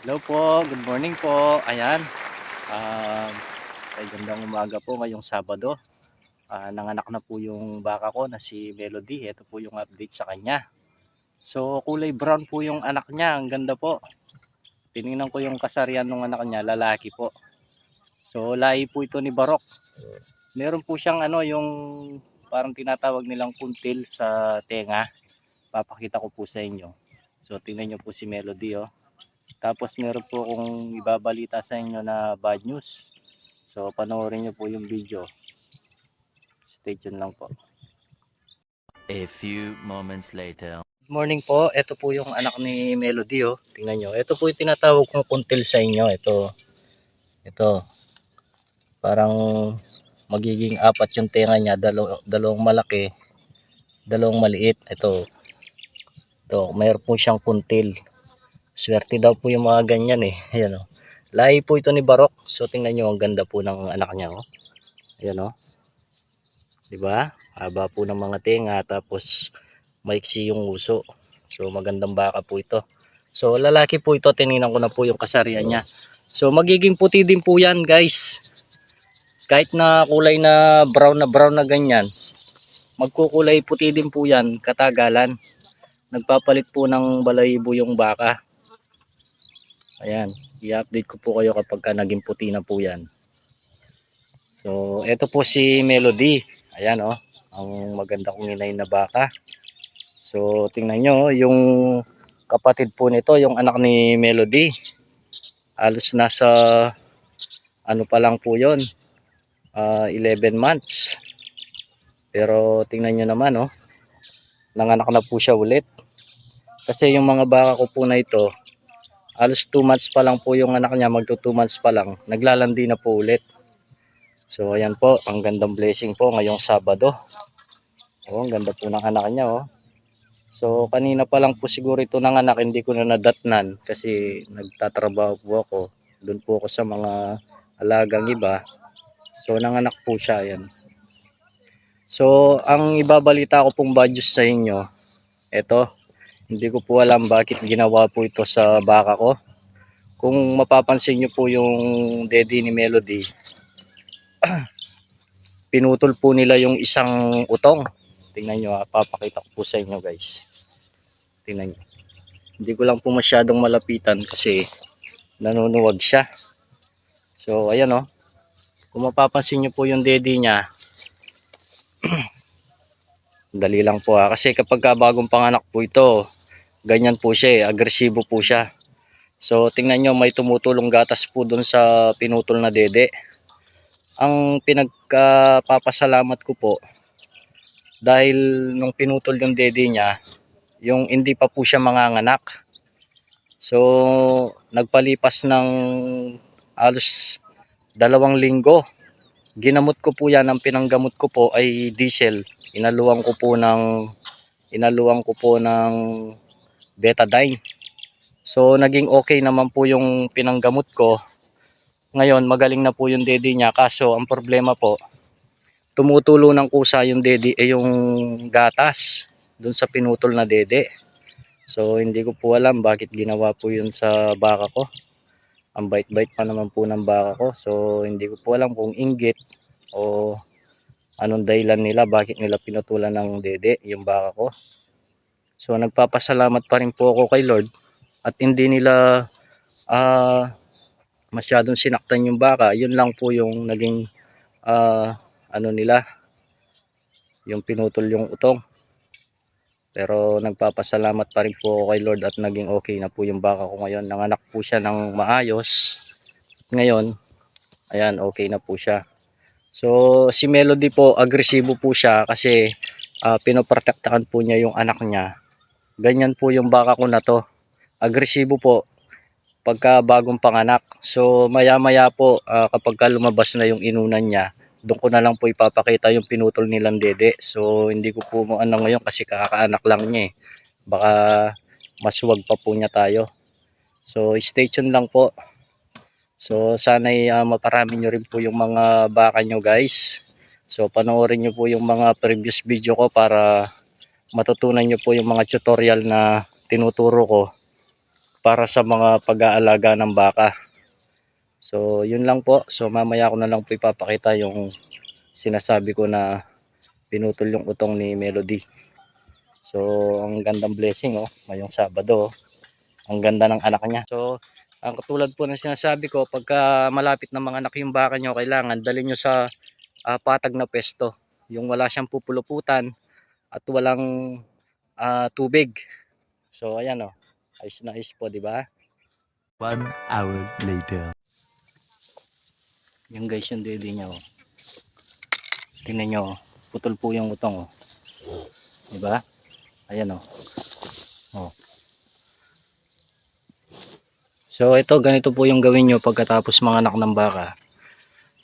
Hello po, good morning po. Ayan. Um, ay gandang umaga po ngayong Sabado. Ah, nanganak na po yung baka ko na si Melody. Ito po yung update sa kanya. So kulay brown po yung anak niya. Ang ganda po. Tiningnan ko yung kasarian ng anak niya, lalaki po. So lahi po ito ni Barok. Meron po siyang ano yung parang tinatawag nilang kuntil sa tenga. Papakita ko po sa inyo. So tingnan niyo po si Melody oh. Tapos meron po akong ibabalita sa inyo na bad news. So panoorin niyo po yung video. Stay tuned lang po. A few moments later. Good morning po. Ito po yung anak ni Melody oh. Tingnan niyo. Ito po yung tinatawag kong kuntil sa inyo. Ito. Ito. Parang magiging apat yung tenga niya. Dalo, dalawang malaki. Dalawang maliit. Ito. Ito. Mayroon po siyang kuntil. Swerte daw po yung mga ganyan eh. Ayan oh. Lahi po ito ni Barok. So tingnan niyo ang ganda po ng anak niya oh. Ayan oh. 'Di ba? Haba po ng mga tenga tapos maiksi yung uso. So magandang baka po ito. So lalaki po ito, tiningnan ko na po yung kasarian niya. So magiging puti din po yan guys. Kahit na kulay na brown na brown na ganyan, magkukulay puti din po yan katagalan. Nagpapalit po ng balayibo yung baka. Ayan, i-update ko po kayo kapag ka naging puti na po yan. So, ito po si Melody. Ayan oh, ang maganda kong inay na baka. So, tingnan nyo, yung kapatid po nito, yung anak ni Melody. Halos nasa, ano pa lang po yun, ah, 11 months. Pero tingnan nyo naman, oh, nanganak na po siya ulit. Kasi yung mga baka ko po na ito, halos 2 months pa lang po yung anak niya, magto 2 months pa lang, naglalandi na po ulit. So, ayan po, ang gandang blessing po ngayong Sabado. Oh, ang ganda po ng anak niya, oh. So kanina pa lang po siguro ito ng anak hindi ko na nadatnan kasi nagtatrabaho po ako. Doon po ako sa mga alagang iba. So nanganak po siya yan. So ang ibabalita ko pong badges sa inyo, ito, hindi ko po alam bakit ginawa po ito sa baka ko. Kung mapapansin nyo po yung daddy ni Melody, pinutol po nila yung isang utong. Tingnan nyo, ah, papakita ko po sa inyo guys. Tingnan nyo. Hindi ko lang po masyadong malapitan kasi nanunuwag siya. So, ayan oh. Kung mapapansin nyo po yung daddy niya, dali lang po ha. Kasi kapag ka bagong panganak po ito, ganyan po siya eh. Agresibo po siya. So, tingnan nyo, may tumutulong gatas po dun sa pinutol na dede. Ang pinagpapasalamat ko po, dahil nung pinutol yung dede niya, yung hindi pa po siya manganganak. So, nagpalipas ng halos dalawang linggo. Ginamot ko po yan, ang pinanggamot ko po ay diesel. Inaluwang ko po ng inaluwang ko po ng betadine. So, naging okay naman po yung pinanggamot ko. Ngayon, magaling na po yung dede niya. Kaso, ang problema po, tumutulo ng kusa yung dede, eh, yung gatas dun sa pinutol na dede. So hindi ko po alam bakit ginawa po yun sa baka ko. Ang bait-bait pa naman po ng baka ko. So hindi ko po alam kung inggit o anong dahilan nila bakit nila pinutulan ng dede yung baka ko. So nagpapasalamat pa rin po ako kay Lord at hindi nila ah masyadong sinaktan yung baka. Yun lang po yung naging ah, ano nila yung pinutol yung utong. Pero nagpapasalamat pa rin po ako kay Lord at naging okay na po yung baka ko ngayon. Nanganak po siya ng maayos. Ngayon, ayan, okay na po siya. So, si Melody po, agresibo po siya kasi uh, pinoprotektahan po niya yung anak niya. Ganyan po yung baka ko na to. Agresibo po pagka bagong panganak. So, maya-maya po uh, kapag ka lumabas na yung inunan niya, doon ko na lang po ipapakita yung pinutol nilang dede. So, hindi ko po ano ngayon kasi kakaanak lang niya eh. Baka maswag pa po niya tayo. So, stay tuned lang po. So, sana'y uh, maparami nyo rin po yung mga baka nyo guys. So, panoorin nyo po yung mga previous video ko para matutunan nyo po yung mga tutorial na tinuturo ko para sa mga pag-aalaga ng baka. So, yun lang po. So, mamaya ko na lang po ipapakita yung sinasabi ko na pinutol yung utong ni Melody. So, ang gandang blessing oh, ngayong Sabado. oh. Ang ganda ng anak niya. So, ang katulad po ng sinasabi ko, pagka malapit na mga anak yung baka nyo, kailangan dalhin nyo sa ah, patag na pesto. Yung wala siyang pupuluputan at walang ah, tubig. So, ayan oh. Ayos na ayos po, di ba? One hour later. Yung guys yung dede niya oh. Tingnan nyo, oh. putol po yung utong oh. Di ba? Ayan oh. Oh. So ito ganito po yung gawin nyo pagkatapos mga anak ng baka.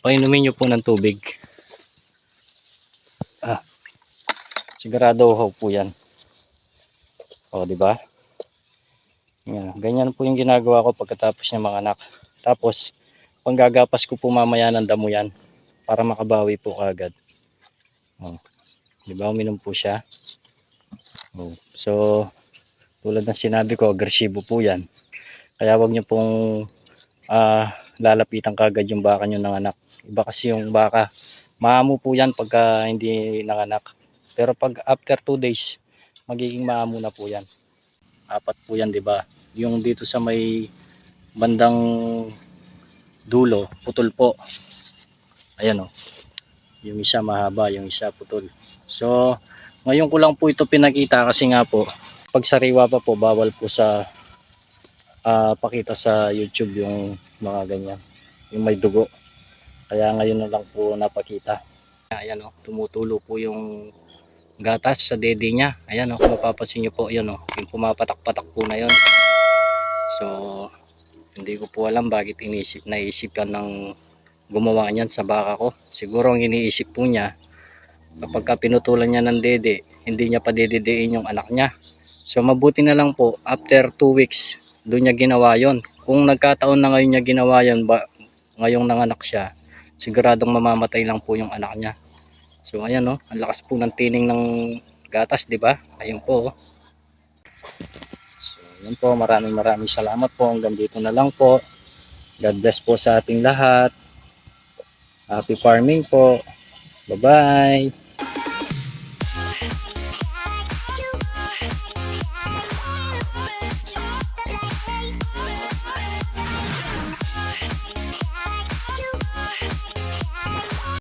Painumin nyo po ng tubig. Sigurado ho po yan. O, di ba? Yan. Ganyan po yung ginagawa ko pagkatapos ng mga anak. Tapos, panggagapas ko po mamaya ng damo yan para makabawi po kagad. Oh. Di ba uminom po siya? Oh. So, tulad ng sinabi ko, agresibo po yan. Kaya wag niyo pong ah, lalapitan kagad yung baka niyo ng anak. Iba kasi yung baka, maamo po yan pagka hindi nanganak. Pero pag after 2 days, magiging maamo na po yan. Apat po yan, di ba? Yung dito sa may bandang dulo, putol po. Ayan o. Yung isa mahaba, yung isa putol. So, ngayon ko lang po ito pinakita kasi nga po, pag sariwa pa po, bawal po sa ah, pakita sa YouTube yung mga ganyan. Yung may dugo. Kaya ngayon na lang po napakita. Ayan o, tumutulo po yung gatas sa dede niya. Ayan o, kung mapapansin nyo po, yun o, yung pumapatak-patak po na yun. So, hindi ko po alam bakit inisip, naisip ka ng gumawa niyan sa baka ko. Siguro ang iniisip po niya, kapag ka pinutulan niya ng dede, hindi niya pa dededein yung anak niya. So mabuti na lang po, after 2 weeks, doon niya ginawa yon. Kung nagkataon na ngayon niya ginawa yan, ba, ngayong nanganak siya, siguradong mamamatay lang po yung anak niya. So ayan no, ang lakas po ng tining ng gatas, di ba? Ayun po. oh. So yun po, maraming maraming salamat po. Hanggang dito na lang po. God bless po sa ating lahat. Happy farming po. Bye-bye.